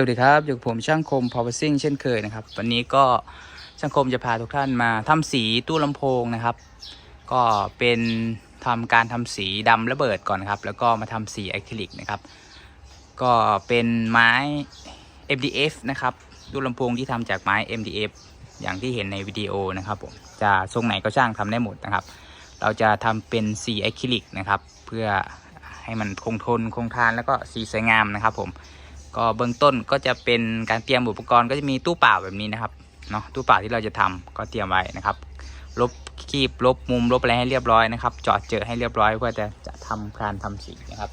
สวัสดีครับ อยู่กับผมช่างคม power sing เช่นเคยนะครับ วันนี้ก็ช่างคมจะพาทุกท่านมาทำสีตู้ลำโพงนะครับ ก็เป็นทำการทำสีดำระเบิดก่อนนครับ แล้วก็มาทำสีอะคริลิกนะครับ ก็เป็นไม้ MDF นะครับตู้ลำโพงที่ทำจากไม้ MDF อย่างที่เห็นในวิดีโอนะครับผมจะทรงไหนก็ช่างทำได้หมดนะครับ เราจะทำเป็นสีอะคริลิกนะครับ เพื่อให้มันคงทนคงทานแล้วก็สีสวยงามนะครับผม ก็เบื้องต้นก็จะเป็นการเตรียมอุปกรณ์ก็จะมีตู้เปล่าแบบนี้นะครับเนาะตู้เปล่าที่เราจะทำก็เตรียมไว้นะครับ ลบคีบลบมุมลบอะไรให้เรียบร้อยนะครับจอดเจอให้เรียบร้อยเพื่อจะจะทำการทำสีนะครับ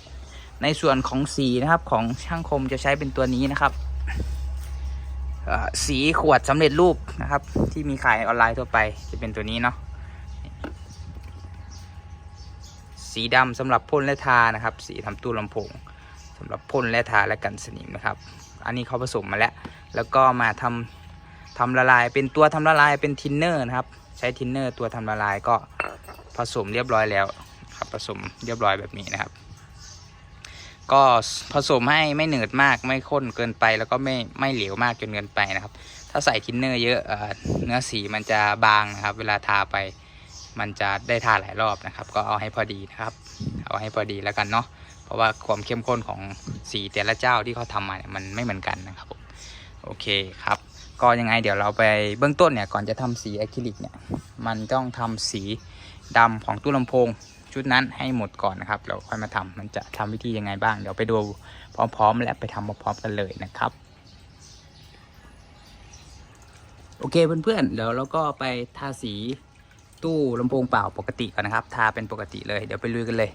ในส่วนของสีนะครับของช่างคมจะใช้เป็นตัวนี้นะครับสีขวดสำเร็จรูปนะครับ ที่มีขายออนไลน์ทั่วไปจะเป็นตัวนี้เนาะสีดำสำหรับพ่นและทานะครับ สีทำตู้ลำโพง สำหรับพ่นและทาและกันสนิมนะครับ อันนี้เขาผสมมาแล้ว แล้วก็มาทำทำละลายเป็นตัวทำละลายเป็นทินเนอร์นะครับ ใช้ทินเนอร์ตัวทำละลายก็ผสมเรียบร้อยแล้วครับผสมเรียบร้อยแบบนี้นะครับ ก็ผสมให้ไม่เหนืดมากไม่ข้นเกินไป แล้วก็ไม่ไม่เหลวมากจนเกินไปนะครับ ถ้าใส่ทินเนอร์เยอะเอ่อเนื้อสีมันจะบางนะครับ เวลาทาไปมันจะได้ทาหลายรอบนะครับ ก็เอาให้พอดีนะครับ เอาให้พอดีแล้วกันเนาะ เพราะว่าความเข้มข้นของสีแต่ละเจ้าที่เขาทำมาเนี่ยมันไม่เหมือนกันนะครับผมโอเคครับก็ยังไงเดี๋ยวเราไปเบื้องต้นเนี่ยก่อนจะทำสีอะคริลิกเนี่ยมันต้องทำสีดำของตู้ลำโพงชุดนั้นให้หมดก่อนนะครับเราค่อยมาทำมันจะทำวิธียังไงบ้าง เดี๋ยวไปดูพร้อม ๆ และไปทำพร้อมๆกันเลยนะครับโอเคเพื่อนๆเดี๋ยวเราก็ไปทาสีตู้ลำโพงเปล่าปกติก่อนนะครับ ทาเป็นปกติเลยเดี๋ยวไปลุยกันเลย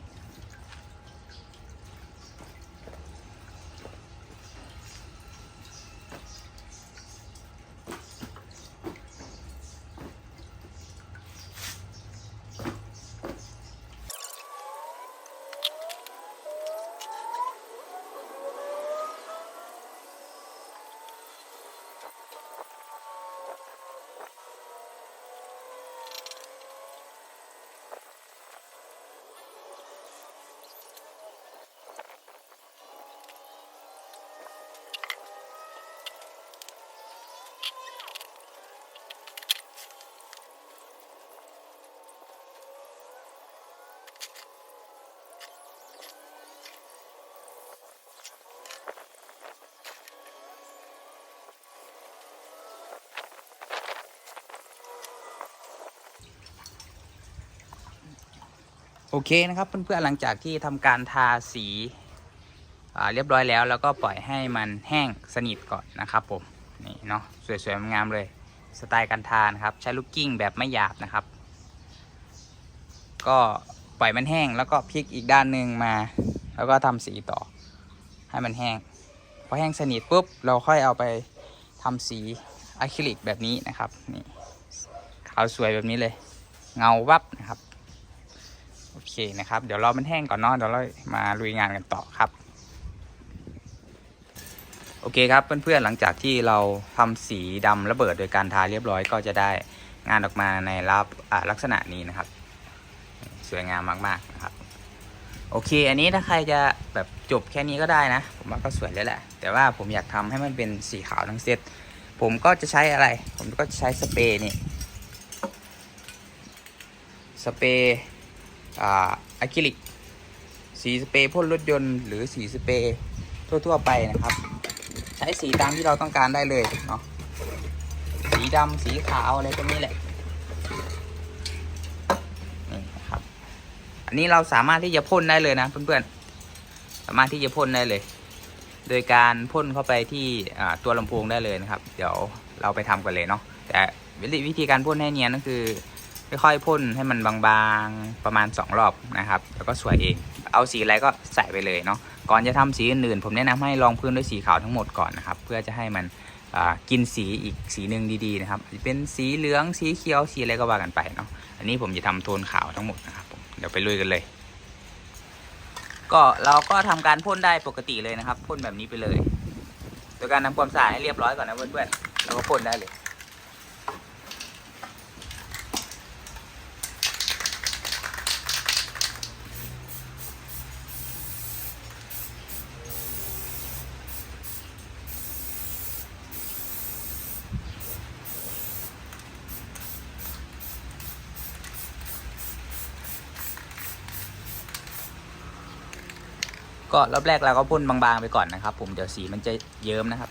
โอเคนะครับเพื่อนๆหลังจากที่ทำการทาสีาเรียบร้อยแล้ว แล้วก็ปล่อยให้มันแห้งสนิทก่อนนะครับผมนี่เนาะสวยๆงามเลย สไตล์การทานะครับ ใช้ลูกกิ้งแบบไม่หยาบนะครับ ก็ปล่อยมันแห้งแล้วก็พลิกอีกด้านหนึ่งมา แล้วก็ทำสีต่อ ให้มันแห้งพอแห้งสนิทปุ๊บเราค่อยเอาไปทำสีอะคริลิกแบบนี้นะครับนี่ขาวสวยแบบนี้เลย เงาวับนะครับ เคนะครับ เดี๋ยวรอมันแห้งก่อนเนาะเดี๋ยวเรามาลุยงานกันต่อครับ โอเคครับเพื่อนๆหลังจากที่เราทำสีดำระเบิดโดยการทาเรียบร้อยก็จะได้งานออกมาในรับลักษณะนี้นะครับ สวยงามมาก ๆนะครับ โอเค อันนี้ถ้าใครจะแบบจบแค่นี้ก็ได้นะ ผมว่าก็สวยแล้วแหละ แต่ว่าผมอยากทำให้มันเป็นสีขาวทั้งเซตผมก็จะใช้อะไร ผมก็ใช้สเปรย์นี่ สเปรย์ อ่าอะคริลิกสีสเปรย์พ่นรถยนต์หรือสีสเปรย์ทั่ว ๆ ไปนะครับ ใช้สีตามที่เราต้องการได้เลยเนาะสีดำสีขาวอะไรพวกนี้แหละนี่นะครับ อันนี้เราสามารถที่จะพ่นได้เลยนะเพื่อนๆสามารถที่จะพ่นได้เลย โดยการพ่นเข้าไปที่ตัวลำโพงได้เลยนะครับ เดี๋ยวเราไปทำกันเลยเนาะแต่วิธีการพ่นให้เนียนก็คือ ค่อยๆพ่นให้มันบางๆประมาณ 2 รอบนะครับ แล้วก็สวยเอง เอาสีอะไรก็ใส่ไปเลยเนาะก่อนจะทำสีอื่นๆผมแนะนำให้ลองพื้นด้วยสีขาวทั้งหมดก่อนนะครับ เพื่อจะให้มันกินสีอีกสีหนึ่งดีๆนะครับเป็นสีเหลืองสีเขียวสีอะไรก็ว่ากันไปเนาะอันนี้ผมจะทำโทนขาวทั้งหมดนะครับผมเดี๋ยวไปลุยกันเลย ก็เราก็ทำการพ่นได้ปกติเลยนะครับพ่นแบบนี้ไปเลยโดยการทำความสะอาดให้เรียบร้อยก่อนนะเพื่อนๆแล้วก็พ่นได้เลย ก็รอบแรกเราก็พ่นบางๆไปก่อนนะครับ ผมเดี๋ยวสีมันจะเยิ้มนะครับ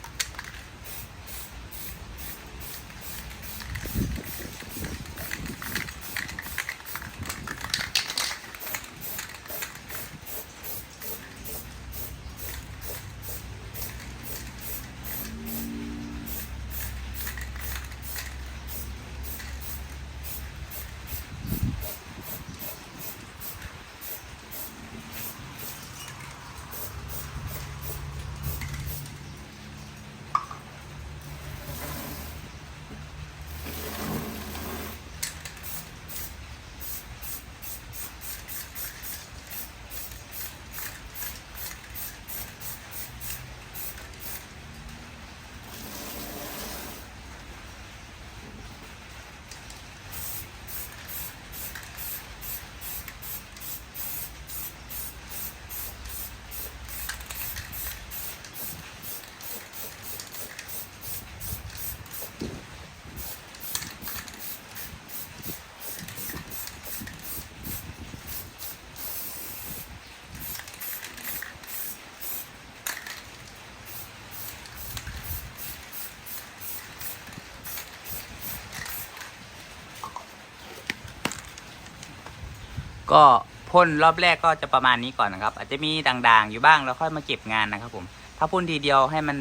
ก็พ่นรอบแรกก็จะประมาณนี้ก่อนนะครับ อาจจะมีด่างๆอยู่บ้างแล้วค่อยมาเก็บงานนะครับ ผม ถ้าพ่นทีเดียวให้มัน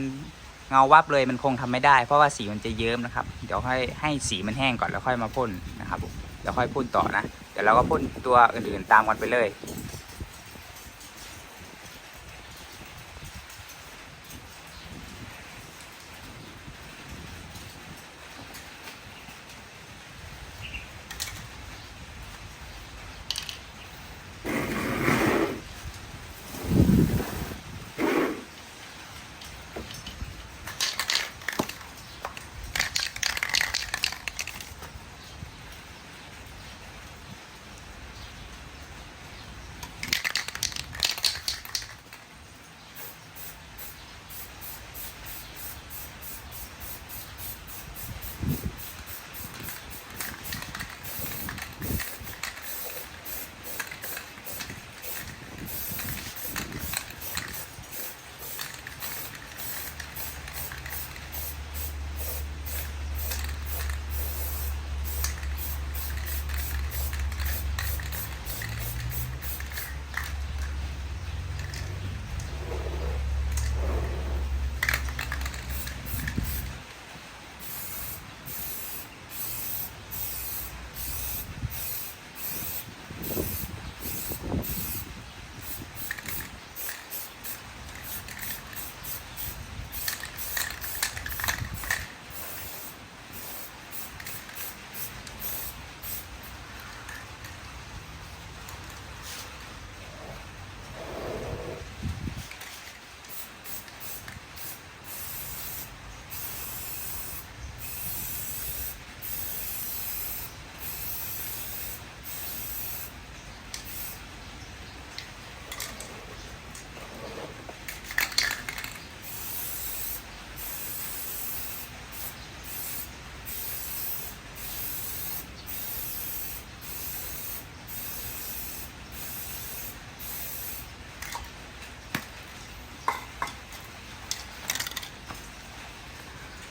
เงาวับเลยมันคงทำไม่ได้ เพราะว่าสีมันจะเยิ้มนะครับ เดี๋ยวให้ให้สีมันแห้งก่อนแล้วค่อยมาพ่นนะครับผมเดี๋ยวค่อยพ่นต่อนะเดี๋ยวเราก็พ่นตัวอื่นๆตามกันไปเลย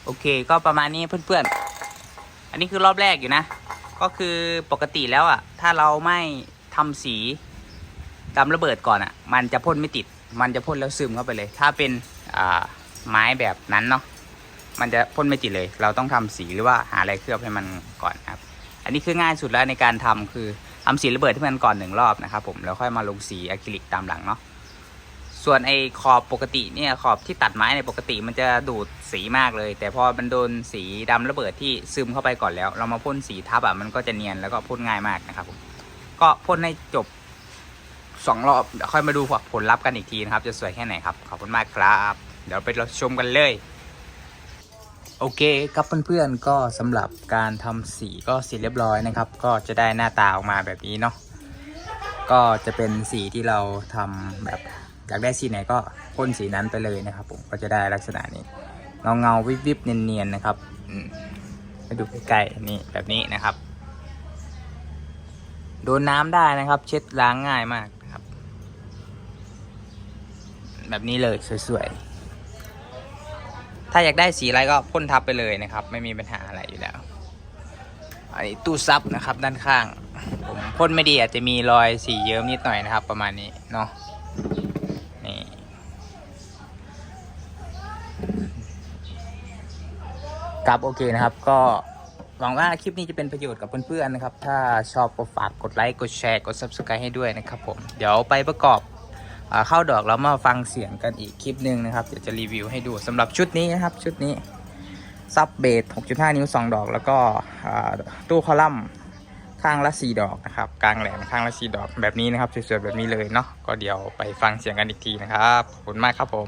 โอเค ก็ประมาณนี้เพื่อนๆ อันนี้คือรอบแรกอยู่นะ ก็คือปกติแล้วอะ ถ้าเราไม่ทำสีดำระเบิดก่อนอะ มันจะพ่นไม่ติด มันจะพ่นแล้วซึมเข้าไปเลย ถ้าเป็นอ่าไม้แบบนั้นเนาะ มันจะพ่นไม่ติดเลย เราต้องทำสีหรือว่าหาอะไรเคลือบให้มันก่อนครับ อันนี้คือง่ายสุดแล้วในการทำคือทำสีระเบิดให้มันก่อนหนึ่งรอบนะครับผม แล้วค่อยมาลงสีอะคริลิกตามหลังเนาะ ส่วนไอ้ขอบปกติเนี่ยขอบที่ตัดไม้ในปกติมันจะดูดสีมากเลย แต่พอมันโดนสีดำระเบิดที่ซึมเข้าไปก่อนแล้ว เรามาพ่นสีทับอะมันก็จะเนียนแล้วก็พ่นง่ายมากนะครับผมก็พ่นให้จบสองรอบเดี๋ยวค่อยมาดูผลลัพธ์กันอีกทีนะครับ จะสวยแค่ไหนครับขอบคุณมากครับ เดี๋ยวไปรับชมกันเลย โอเคครับเพื่อนๆก็สำหรับการทำสีก็เสร็จเรียบร้อยนะครับ ก็จะได้หน้าตาออกมาแบบนี้เนาะก็จะเป็นสีที่เราทำแบบ อยากได้สีไหนก็พ่นสีนั้นไปเลยนะครับ ผมก็จะได้ลักษณะนี้เงาเงาวิบวิบเนียนๆนะครับมไปดูใกล้ๆนี่แบบนี้นะครับ โดนน้ำได้นะครับ เช็ดล้างง่ายมากนะครับ แบบนี้เลยสวยๆ ถ้าอยากได้สีอะไรก็พ่นทับไปเลยนะครับ ไม่มีปัญหาอะไรอยู่แล้วอันนี้ตู้ซับนะครับด้านข้าง ผมพ่นไม่ดีอาจจะมีรอยสีเยิ้มนิดหน่อยนะครับ ประมาณนี้เนาะ ครับโอเคนะครับ ก็หวังว่าคลิปนี้จะเป็นประโยชน์กับเพื่อนๆนะครับ ถ้าชอบก็ฝากกดไลค์กดแชร์กด subscribe ให้ด้วยนะครับผม เดี๋ยวไปประกอบอเข้าดอกแล้วมาฟังเสียงกันอีกคลิปหนึ่งนะครับ เดี๋ยวจะรีวิวให้ดูสำหรับชุดนี้นะครับ ชุดนี้ ซับเบส6.5 นิ้ว 2 ดอก แล้วก็ตู้คอลัมน์ข้างละ 4 ดอกนะครับ กลางแหลมข้างละ 4 ดอกแบบนี้นะครับสวยๆแบบนี้เลยเนาะก็เดี๋ยวไปฟังเสียงกันอีกทีนะครับขอบคุณมากครับผม